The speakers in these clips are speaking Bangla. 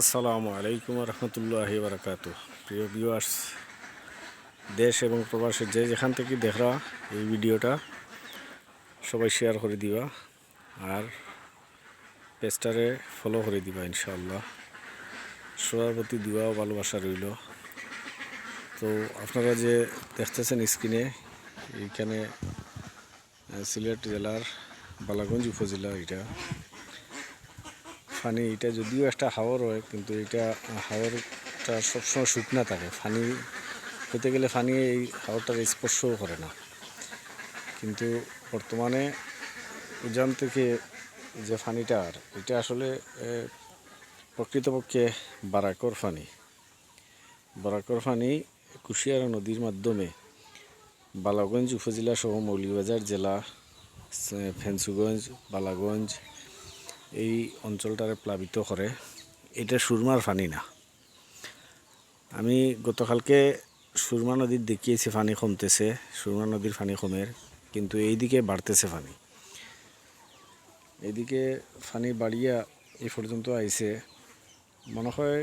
আসসালামু আলাইকুম রহমতুল্লাহ বারকাত প্রিয় ভিউয়ার্স দেশ এবং প্রবাসের যে যেখান থেকে দেখরা এই ভিডিওটা, সবাই শেয়ার করে দিবা আর পেজটারে ফলো করে দিবা ইনশাআল্লাহ। সবার প্রতি দিবা ও ভালোবাসা রইল। তো আপনারা যে দেখতেছেন স্ক্রিনে এইখানে সিলেট জেলার বালাগঞ্জ উপজেলা এটা। ফানি, এটা যদিও একটা হাওর হয়, কিন্তু এটা হাওরটা সবসময় শুকনা থাকে। ফানি হতে গেলে ফানি এই হাওরটার স্পর্শও করে না। কিন্তু বর্তমানে উজান থেকে যে ফানিটার এটা আসলে প্রকৃতপক্ষে বারাকর ফানি। বারাকর ফানি কুশিয়ারা নদীর মাধ্যমে বালাগঞ্জ উপজেলা সহ মৌলভীবাজার জেলা ফেন্সুগঞ্জ, বালাগঞ্জ এই অঞ্চলটারে প্লাবিত করে, এটা সুরমার ফানি না। আমি গতকালকে সুরমা নদীর দেখিয়েছি ফানি কমতেছে, সুরমা নদীর ফানি কমের, কিন্তু এইদিকে বাড়তেছে ফানি। এইদিকে ফানি বাড়িয়া এই পর্যন্ত আইছে। মনে হয়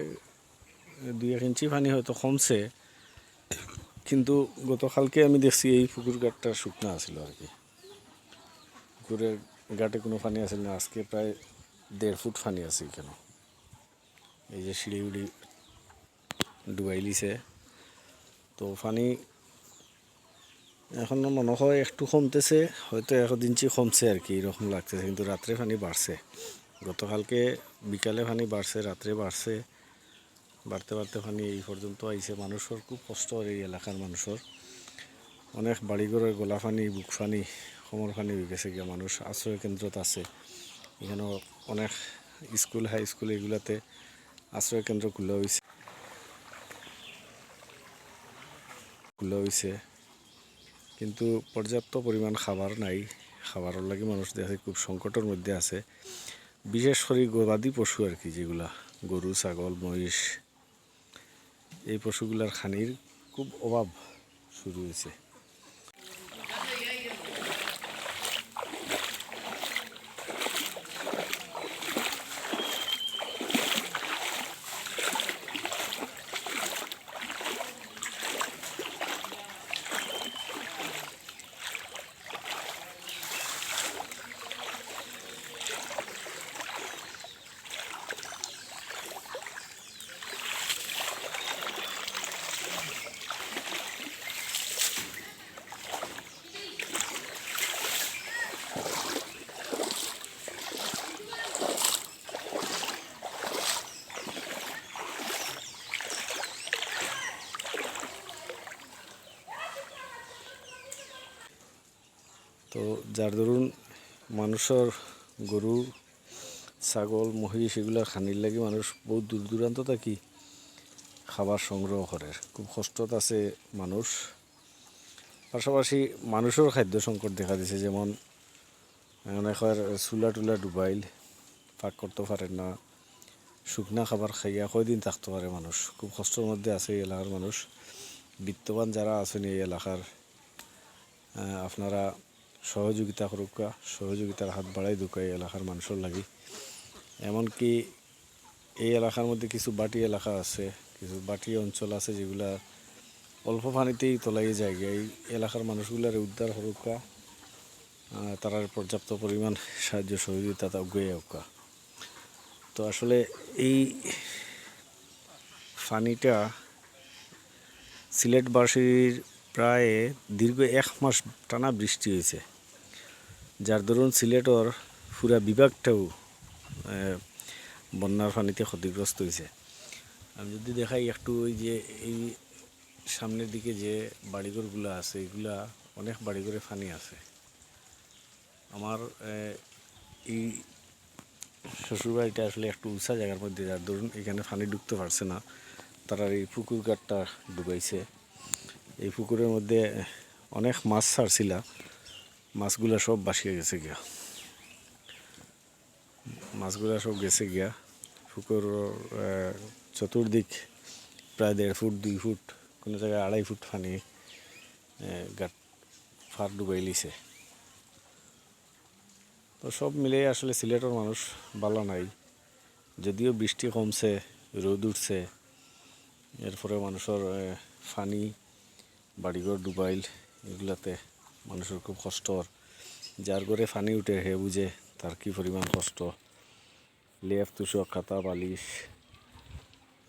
দুই এক ইঞ্চি ফানি হয়তো কমছে, কিন্তু গতকালকে আমি দেখছি এই পুকুর ঘাটটা শুকনা আছিল আর কি। পুকুরের ঘাটে কোনো পানি আছে না। আজকে প্রায় দেড় ফুট ফানি আছে কেন? এই যে সিঁড়ি উড়ি ডুবাইলিছে তো ফানি এখন মনে হয় একটু কমতেছে, হয়তো এক ইঞ্চি কমছে আর কি, এরকম লাগতেছে, কিন্তু রাত্রে পানি বাড়ছে। গতকালকে বিকালে পানি বাড়ছে, রাত্রে বাড়ছে। বাড়তে বাড়তে পানি এই পর্যন্ত আইছে। মানুষের খুব কষ্ট এই এলাকার মানুষের। অনেক বাড়িঘরের গোলা পানি বুক পানি সমর পানি হয়ে গেছে গিয়া মানুষ। আশ্রয় কেন্দ্রত আছে। এখানেও অনেক স্কুল, হাই স্কুল এগুলাতে আশ্রয় কেন্দ্র খোলা হয়েছে খোলা হয়েছে কিন্তু পর্যাপ্ত পরিমাণ খাবার নাই। খাবারের লাগে মানুষ দেখে খুব সংকটের মধ্যে আছে। বিশেষ করে গবাদি পশু আর কি, যেগুলা গরু, ছাগল, মহিষ, এই পশুগুলার খানির খুব অভাব শুরু হয়েছে। তো যার দরুন মানুষের গরু, ছাগল, মহিষ এগুলা খানির লাগি মানুষ বহুত দূর দূরান্ত থাকি খাবার সংগ্রহ করে। খুব কষ্টত আছে মানুষ। পাশাপাশি মানুষের খাদ্য সংকট দেখা দিছে, যেমন অনেকের চুলা টুলা ডুবাইল, পাক করতে পারে না, শুকনা খাবার খাইয়া কয়দিন থাকতে পারে মানুষ। খুব কষ্টের মধ্যে আছে এই এলাকার মানুষ। বিত্তবান যারা আছেন এই এলাকার আপনারা সহযোগিতা করুকা সহযোগিতার হাত বাড়াই দুকা এই এলাকার মানুষের লাগি। এমনকি এই এলাকার মধ্যে কিছু বাটি এলাকা আছে, কিছু বাটি অঞ্চল আছে যেগুলা অল্প পানিতেই তোলাই যায় এই এলাকার মানুষগুলার উদ্ধার হরুকা তারা পর্যাপ্ত পরিমাণ সাহায্য সহযোগিতা তা উগে হোকা তো আসলে এই ফানিটা সিলেটবাসীর প্রায় দীর্ঘ এক মাস টানা বৃষ্টি হয়েছে। যার দরুন সিলেটর পুরা বিভাগটাও বন্যার পানিতে ক্ষতিগ্রস্ত হয়েছে আমি যদি দেখাই একটু ওই যে এই সামনের দিকে যে বাড়িঘরগুলো আছে, এগুলা অনেক বাড়িঘরে পানি আছে। আমার এই শ্বশুরবাড়িটা আসলে একটু উঁচা জায়গার মধ্যে, যার ধরুন এখানে পানি ঢুকতে পারছে না। তারা এই পুকুর ঘাটটা ডুবাইছে। এই পুকুরের মধ্যে অনেক মাছ ছাড়ছিলা। মাছগুলা সব বাসিয়ে গেছে গিয়া। মাছগুলা সব গেছে গিয়া, পুকুর চতুর্দিক প্রায় দেড় ফুট, দুই ফুট, কোনো জায়গায় আড়াই ফুট পানি গাট ফার ডুবাই লিছে। তো সব মিলে আসলে সিলেটের মানুষ ভালো নাই। যদিও বৃষ্টি কমছে, রোদ উঠছে এরপরে মানুষের ফানি বাড়িঘর ডুবাইল, এগুলাতে মানুষের খুব কষ্ট। যার ঘরে ফানি উঠে হে বুঝে তার কি পরিমাণ কষ্ট লেপ তুষক খাতা, বালিশ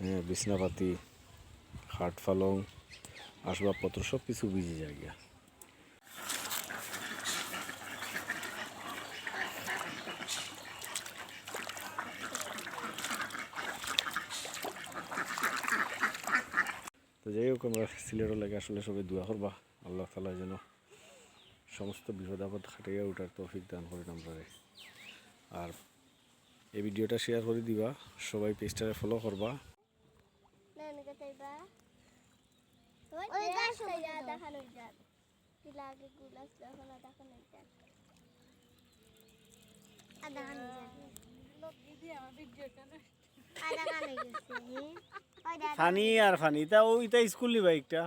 হ্যাঁ বিছনাপাতি, খাট, পালং, আসবাবপত্র সব কিছু ভিজে যায় গিয়া তো যাই হোক, আমরা সিলেটের লাগে আসলে সবাই দোয়া করবা আল্লাহ তালা যেন সমস্ত বিপদাপদ হাটাইয়া ওঠার তৌফিক দান করে নামে আর এই ভিডিওটা শেয়ার করে দিবা সবাই পেজটারে ফলো করবা। ফানি আর ফানি। তা ওইটা স্কুল নিবা একটা।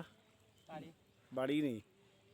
বাড়ি নেই।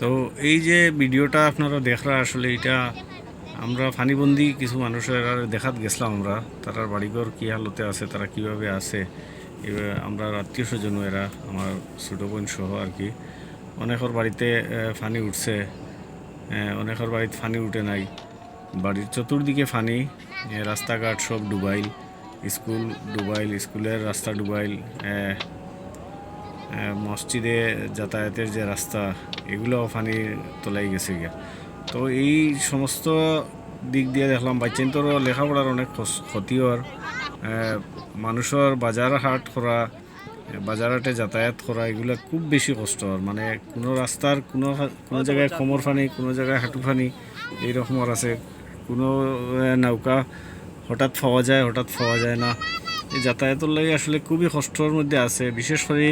তো এই যে ভিডিওটা আপনারা দেখরা, আসলে এটা আমরা ফানিবন্দি কিছু মানুষের দেখাত গেছিলাম আমরা, তারার বাড়িঘর কী হালতে আছে, তারা কীভাবে আছে। এবার আমরা আত্মীয় স্বজন এরা, আমার ছোটো বোন সহ আর কি, অনেকের বাড়িতে ফানি উঠছে অনেকের বাড়িতে ফানি উঠে নাই। বাড়ির চতুর্দিকে ফানি রাস্তাঘাট সব ডুবাইল, স্কুল ডুবাইল, স্কুলের রাস্তা ডুবাইল মসজিদে যাতায়াতের যে রাস্তা এগুলোও পানির তলাই গেছে গিয়া। তো এই সমস্ত দিক দিয়ে দেখলাম বাচ্চান্তরও লেখাপড়ার অনেক ক্ষতি হওয়ার মানুষের বাজার হাট করা বাজার হাটে যাতায়াত করা এগুলো খুব বেশি কষ্ট হওয়ার। মানে কোনো রাস্তার কোনো কোনো জায়গায় কোমর ফানি কোনো জায়গায় হাঁটু ফানি এইরকম আছে। কোনো নৌকা হঠাৎ পাওয়া যায় হঠাৎ পাওয়া যায় না। এই যাতায়াতের লাগে আসলে খুবই কষ্টর মধ্যে আছে। বিশেষ করে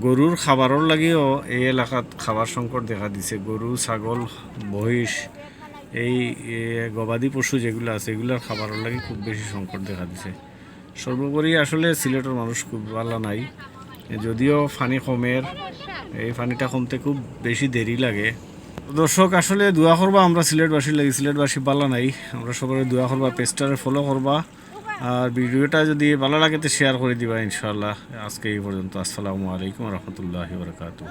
গরুর খাবারের লাগেও এই এলাকাত খাবার সংকট দেখা দিছে। গরু ছাগল, মহিষ, এই গবাদি পশু যেগুলো আছে এগুলোর খাবারের লাগে খুব বেশি সংকট দেখা দিছে। সর্বোপরি আসলে সিলেটের মানুষ খুব ভালো নাই। যদিও ফানি কমের এই ফানিটা কমতে খুব বেশি দেরি লাগে। দর্শক আসলে দোয়া করবা আমরা সিলেটবাসীর লাগি সিলেটবাসী ভালো নাই। আমরা সবাই দোয়া করবা পেজটারে ফলো করবা আর ভিডিওটা যদি ভালো লাগে তো শেয়ার করে দিবা ইনশাল্লাহ আজকে এই পর্যন্ত আসসালামু আলাইকুম রহমতুল্লাহ বরকাতু.